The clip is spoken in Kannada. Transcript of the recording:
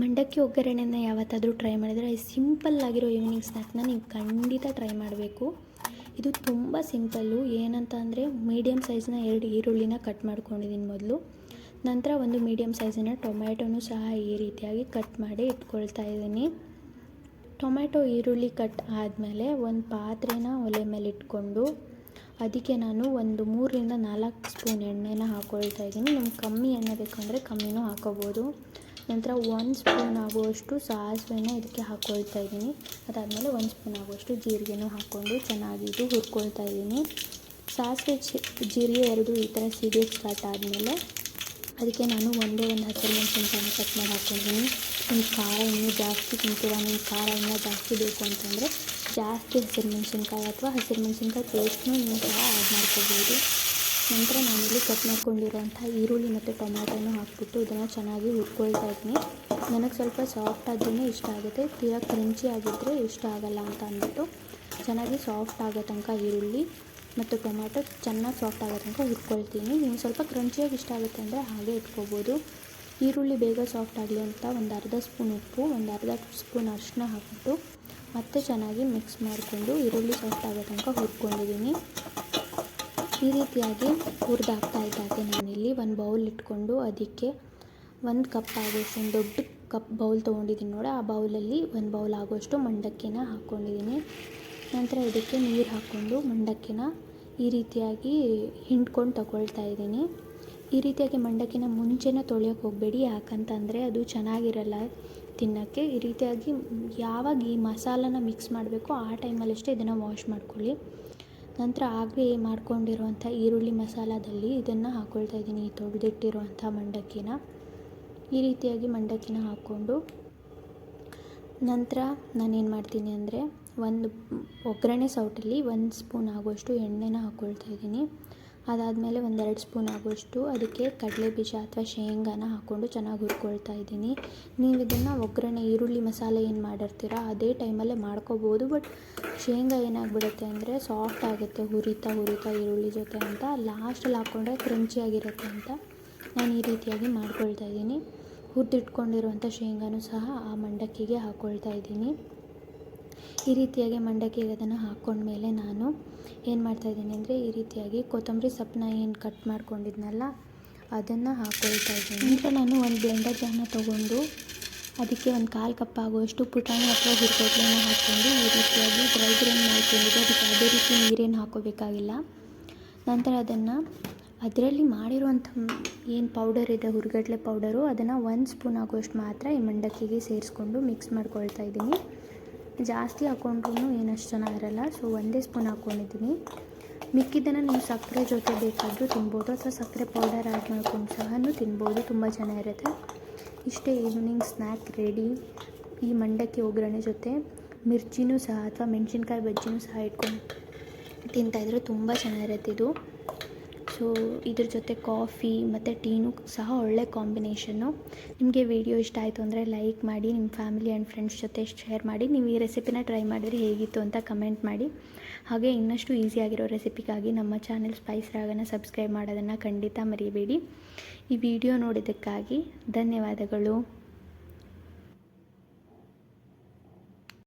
ಮಂಡಕ್ಕಿ ಒಗ್ಗರಣೆಯನ್ನು ಯಾವತ್ತಾದರೂ ಟ್ರೈ ಮಾಡಿದರೆ ಸಿಂಪಲ್ ಆಗಿರೋ ಈವ್ನಿಂಗ್ ಸ್ನ್ಯಾಕ್ನ ನೀವು ಖಂಡಿತ ಟ್ರೈ ಮಾಡಬೇಕು. ಇದು ತುಂಬ ಸಿಂಪಲ್ಲು ಏನಂತ ಅಂದರೆ ಮೀಡಿಯಮ್ ಸೈಜ್ನ ಎರಡು ಈರುಳ್ಳಿನ ಕಟ್ ಮಾಡ್ಕೊಂಡಿದ್ದೀನಿ ಮೊದಲು. ನಂತರ ಒಂದು ಮೀಡಿಯಮ್ ಸೈಜಿನ ಟೊಮ್ಯಾಟೊನೂ ಸಹ ಈ ರೀತಿಯಾಗಿ ಕಟ್ ಮಾಡಿ ಇಟ್ಕೊಳ್ತಾ ಇದ್ದೀನಿ. ಟೊಮ್ಯಾಟೊ ಈರುಳ್ಳಿ ಕಟ್ ಆದಮೇಲೆ ಒಂದು ಪಾತ್ರೆನ ಒಲೆ ಮೇಲೆ ಇಟ್ಕೊಂಡು ಅದಕ್ಕೆ ನಾನು ಒಂದು ಮೂರರಿಂದ ನಾಲ್ಕು ಸ್ಪೂನ್ ಎಣ್ಣೆನ ಹಾಕ್ಕೊಳ್ತಾ ಇದ್ದೀನಿ. ನಿಮ್ಗೆ ಕಮ್ಮಿ ಎಣ್ಣೆ ಬೇಕಂದರೆ ಕಮ್ಮಿನೂ ಹಾಕೋಬೋದು. ನಂತರ ಒಂದು ಸ್ಪೂನ್ ಆಗುವಷ್ಟು ಸಾಸಿವೆನ ಇದಕ್ಕೆ ಹಾಕ್ಕೊಳ್ತಾ ಇದ್ದೀನಿ. ಅದಾದಮೇಲೆ ಒಂದು ಸ್ಪೂನ್ ಆಗುವಷ್ಟು ಜೀರಿಗೆನೂ ಹಾಕ್ಕೊಂಡು ಚೆನ್ನಾಗಿ ಇದು ಹುರ್ಕೊಳ್ತಾ ಇದ್ದೀನಿ. ಸಾಸಿವೆ ಜೀರಿಗೆ ಎರಡು ಈ ಥರ ಸಿಡಿಯೋಕ್ಕೆ ಸ್ಟಾರ್ಟ್ ಆದಮೇಲೆ ಅದಕ್ಕೆ ನಾನು ಒಂದೇ ಒಂದು ಹಸಿರು ಮೆಣಸಿನಕಾಯಿ ಕಟ್ ಮಾಡಿ ಹಾಕ್ಕೊಂಡಿದ್ದೀನಿ. ನಿಮ್ಮ ಖಾರ ಇನ್ನೂ ಜಾಸ್ತಿ ತಿಂತೀರ? ನಿಮ್ಮ ಖಾರ ಇನ್ನೂ ಜಾಸ್ತಿ ಬೇಕು ಅಂತಂದರೆ ಜಾಸ್ತಿ ಹಸಿರು ಮೆಣಸಿನ್ಕಾಯಿ ಅಥವಾ ಹಸಿರು ಮೆಣಸಿನ್ಕಾಯಿ ಪೇಸ್ಟ್ನೂ ನೀವು ಸಹ ಆ್ಯಡ್ ಮಾಡ್ಕೋಬೋದು. ನಂತರ ನಾನಿಲ್ಲಿ ಕಟ್ ಮಾಡ್ಕೊಂಡಿರೋಂಥ ಈರುಳ್ಳಿ ಮತ್ತು ಟೊಮ್ಯಾಟೊನು ಹಾಕ್ಬಿಟ್ಟು ಇದನ್ನು ಚೆನ್ನಾಗಿ ಹುರ್ಕೊಳ್ತಾ ಇದ್ದೀನಿ. ನನಗೆ ಸ್ವಲ್ಪ ಸಾಫ್ಟ್ ಆದ್ರೂ ಇಷ್ಟ ಆಗುತ್ತೆ. ತೀರಾ ಕ್ರಂಚಿ ಆಗಿದ್ದರೆ ಇಷ್ಟ ಆಗಲ್ಲ ಅಂತ ಅಂದ್ಬಿಟ್ಟು ಚೆನ್ನಾಗಿ ಸಾಫ್ಟ್ ಆಗೋ ತನಕ ಈರುಳ್ಳಿ ಮತ್ತು ಟೊಮ್ಯಾಟೊ ಚೆನ್ನಾಗಿ ಸಾಫ್ಟ್ ಆಗೋ ತನಕ ಹುರ್ಕೊಳ್ತೀನಿ. ನೀವು ಸ್ವಲ್ಪ ಕ್ರಂಚಿಯಾಗಿ ಇಷ್ಟ ಆಗುತ್ತೆ ಅಂದರೆ ಹಾಗೆ ಇಟ್ಕೋಬೋದು. ಈರುಳ್ಳಿ ಬೇಗ ಸಾಫ್ಟ್ ಆಗಲಿ ಅಂತ ಒಂದು ಅರ್ಧ ಸ್ಪೂನ್ ಉಪ್ಪು, ಒಂದು ಅರ್ಧ ಸ್ಪೂನ್ ಅರಿಶಿನ ಹಾಕ್ಬಿಟ್ಟು ಮತ್ತೆ ಚೆನ್ನಾಗಿ ಮಿಕ್ಸ್ ಮಾಡಿಕೊಂಡು ಈರುಳ್ಳಿ ಸಾಫ್ಟ್ ಆಗೋ ತನಕ ಹುರ್ಕೊಂಡಿದ್ದೀನಿ. ಈ ರೀತಿಯಾಗಿ ಹುರಿದಾಗ್ತಾ ಇದ್ದಾಗೆ ನಾನಿಲ್ಲಿ. ಒಂದು ಬೌಲ್ ಇಟ್ಕೊಂಡು ಅದಕ್ಕೆ ಒಂದು ಕಪ್ ಆಗೋಷ್ಟು, ಒಂದು ದೊಡ್ಡ ಕಪ್ ಬೌಲ್ ತೊಗೊಂಡಿದ್ದೀನಿ ನೋಡಿ. ಆ ಬೌಲಲ್ಲಿ ಒಂದು ಬೌಲ್ ಆಗೋಷ್ಟು ಮಂಡಕ್ಕಿನ ಹಾಕ್ಕೊಂಡಿದ್ದೀನಿ ನಂತರ ಇದಕ್ಕೆ ನೀರು ಹಾಕ್ಕೊಂಡು ಮಂಡಕ್ಕಿನ ಈ ರೀತಿಯಾಗಿ ಹಿಂಡ್ಕೊಂಡು ತಗೊಳ್ತಾ ಇದ್ದೀನಿ. ಈ ರೀತಿಯಾಗಿ ಮಂಡಕ್ಕಿನ ಮುಂಚೆನೇ ತೊಳೆಯೋಕೆ ಹೋಗಬೇಡಿ. ಯಾಕಂತಂದರೆ ಅದು ಚೆನ್ನಾಗಿರಲ್ಲ ತಿನ್ನೋಕ್ಕೆ. ಈ ರೀತಿಯಾಗಿ ಯಾವಾಗ ಈ ಮಸಾಲನ ಮಿಕ್ಸ್ ಮಾಡಬೇಕು ಆ ಟೈಮಲ್ಲಷ್ಟೇ ಇದನ್ನು ವಾಶ್ ಮಾಡ್ಕೊಳ್ಳಿ. ನಂತರ ಆಗಲೇ ಮಾಡ್ಕೊಂಡಿರುವಂಥ ಈರುಳ್ಳಿ ಮಸಾಲದಲ್ಲಿ ಇದನ್ನು ಹಾಕ್ಕೊಳ್ತಾ ಇದ್ದೀನಿ. ಈ ತೊಳೆದಿಟ್ಟಿರುವಂಥ ಮಂಡಕ್ಕಿನ. ಈ ರೀತಿಯಾಗಿ ಮಂಡಕ್ಕಿನ ಹಾಕ್ಕೊಂಡು ನಂತರ ನಾನೇನು ಮಾಡ್ತೀನಿ ಅಂದರೆ ಒಂದು ಒಗ್ಗರಣೆ ಸೌಟಲ್ಲಿ ಒಂದು ಸ್ಪೂನ್ ಆಗುವಷ್ಟು ಎಣ್ಣೆನ ಹಾಕ್ಕೊಳ್ತಾ ಇದ್ದೀನಿ. ಅದಾದಮೇಲೆ ಒಂದೆರಡು ಸ್ಪೂನ್ ಆಗುವಷ್ಟು ಅದಕ್ಕೆ ಕಡಲೆ ಬೀಜ ಅಥವಾ ಶೇಂಗಾನ ಹಾಕ್ಕೊಂಡು ಚೆನ್ನಾಗಿ ಹುರ್ಕೊಳ್ತಾ ಇದ್ದೀನಿ. ನೀವು ಇದನ್ನು ಒಗ್ಗರಣೆ, ಈರುಳ್ಳಿ ಮಸಾಲೆ ಏನು ಮಾಡಿರ್ತೀರ ಅದೇ ಟೈಮಲ್ಲೇ ಮಾಡ್ಕೋಬೋದು. ಬಟ್ ಶೇಂಗಾ ಏನಾಗ್ಬಿಡುತ್ತೆ ಅಂದರೆ ಸಾಫ್ಟ್ ಆಗುತ್ತೆ, ಹುರಿತಾ ಹುರಿತಾ ಈರುಳ್ಳಿ ಜೊತೆ ಅಂತ. ಲಾಸ್ಟಲ್ಲಿ ಹಾಕ್ಕೊಂಡ್ರೆ ಕ್ರಂಚಿಯಾಗಿರುತ್ತೆ ಅಂತ ನಾನು ಈ ರೀತಿಯಾಗಿ ಮಾಡ್ಕೊಳ್ತಾ ಇದ್ದೀನಿ. ಹುರಿದಿಟ್ಕೊಂಡಿರುವಂಥ ಶೇಂಗಾನು ಸಹ ಆ ಮಂಡಕ್ಕಿಗೆ ಹಾಕ್ಕೊಳ್ತಾ ಇದ್ದೀನಿ. ಈ ರೀತಿಯಾಗಿ ಮಂಡಕ್ಕಿಗೆ ಅದನ್ನು ಹಾಕ್ಕೊಂಡ್ಮೇಲೆ ನಾನು ಏನು ಮಾಡ್ತಾಯಿದ್ದೀನಿ ಅಂದರೆ ಈ ರೀತಿಯಾಗಿ ಕೊತ್ತಂಬರಿ ಸೊಪ್ಪನ್ನ ಏನು ಕಟ್ ಮಾಡ್ಕೊಂಡಿದ್ನಲ್ಲ, ಅದನ್ನು ಹಾಕ್ಕೊಳ್ತಾ ಇದ್ದೀನಿ. ನಂತರ ನಾನು ಒಂದು ಬ್ಲೆಂಡರ್ ಜಾರ್ನ ತೊಗೊಂಡು ಅದಕ್ಕೆ ಒಂದು ಕಾಲು ಕಪ್ ಆಗುವಷ್ಟು ಪುಟಾಣಿ ಅಥವಾ ಹುರ್ಕೊಟ್ಲೇನ ಹಾಕ್ಕೊಂಡು ಈ ರೀತಿಯಾಗಿ ಡ್ರೈ ಗ್ರೈಂಡ್ ಮಾಡ್ಕೊಂಡಿದ್ದೆ. ಅದಕ್ಕೆ ಯಾವುದೇ ರೀತಿ ನೀರೇನು ಹಾಕೋಬೇಕಾಗಿಲ್ಲ. ನಂತರ ಅದನ್ನು ಅದರಲ್ಲಿ ಮಾಡಿರುವಂಥ ಏನು ಪೌಡರ್ ಇದೆ, ಹುರ್ಗಡ್ಲೆ ಪೌಡರು ಅದನ್ನು ಒಂದು ಸ್ಪೂನ್ ಆಗುವಷ್ಟು ಮಾತ್ರ ಈ ಮಂಡಕ್ಕಿಗೆ ಸೇರಿಸ್ಕೊಂಡು ಮಿಕ್ಸ್ ಮಾಡ್ಕೊಳ್ತಾ ಇದ್ದೀನಿ. ಜಾಸ್ತಿ ಹಾಕೊಂಡ್ರೂ ಏನಷ್ಟು ಚೆನ್ನಾಗಿರಲ್ಲ ಸೊ ಒಂದೇ ಸ್ಪೂನ್ ಹಾಕ್ಕೊಂಡಿದ್ದೀನಿ ಮಿಕ್ಕಿದ್ದನ್ನು ನೀವು ಸಕ್ಕರೆ ಜೊತೆ ಬೇಕಾದರೂ ತಿನ್ಬೋದು ಅಥವಾ ಸಕ್ಕರೆ ಪೌಡರ್ ಆ್ಯಡ್ ಮಾಡ್ಕೊಂಡು ಸಹ ತಿನ್ಬೋದು. ತುಂಬ ಚೆನ್ನಾಗಿರುತ್ತೆ ಇಷ್ಟೇ ಈವ್ನಿಂಗ್ ಸ್ನ್ಯಾಕ್ ರೆಡಿ ಈ ಮಂಡಕ್ಕಿ ಒಗ್ಗರಣೆ ಜೊತೆ ಮಿರ್ಚಿನೂ ಸಹ ಅಥವಾ ಮೆಣಸಿನ್ಕಾಯಿ ಬಜ್ಜಿನೂ ಸಹ ಇಟ್ಕೊಂಡು ತಿಂತಾಯಿದ್ರೆ ತುಂಬ ಚೆನ್ನಾಗಿರುತ್ತೆ ಇದು. ಸೊ, ಇದ್ರ ಜೊತೆ ಕಾಫಿ ಮತ್ತು ಟೀನು ಸಹ ಒಳ್ಳೆ ಕಾಂಬಿನೇಷನ್ನು. ನಿಮಗೆ ವಿಡಿಯೋ ಇಷ್ಟ ಆಯಿತು ಅಂದರೆ ಲೈಕ್ ಮಾಡಿ ನಿಮ್ಮ ಫ್ಯಾಮಿಲಿ ಆ್ಯಂಡ್ ಫ್ರೆಂಡ್ಸ್ ಜೊತೆ ಶೇರ್ ಮಾಡಿ. ನೀವು ಈ ರೆಸಿಪಿನ ಟ್ರೈ ಮಾಡಿದರೆ ಹೇಗಿತ್ತು ಅಂತ ಕಮೆಂಟ್ ಮಾಡಿ. ಹಾಗೆ ಇನ್ನಷ್ಟು ಈಸಿಯಾಗಿರೋ ರೆಸಿಪಿಗಾಗಿ ನಮ್ಮ ಚಾನೆಲ್ ಸ್ಪೈಸ್ ರಾಗನ ಸಬ್ಸ್ಕ್ರೈಬ್ ಮಾಡೋದನ್ನು ಖಂಡಿತ ಮರಿಬೇಡಿ. ಈ ವಿಡಿಯೋ ನೋಡಿದ್ದಕ್ಕಾಗಿ ಧನ್ಯವಾದಗಳು.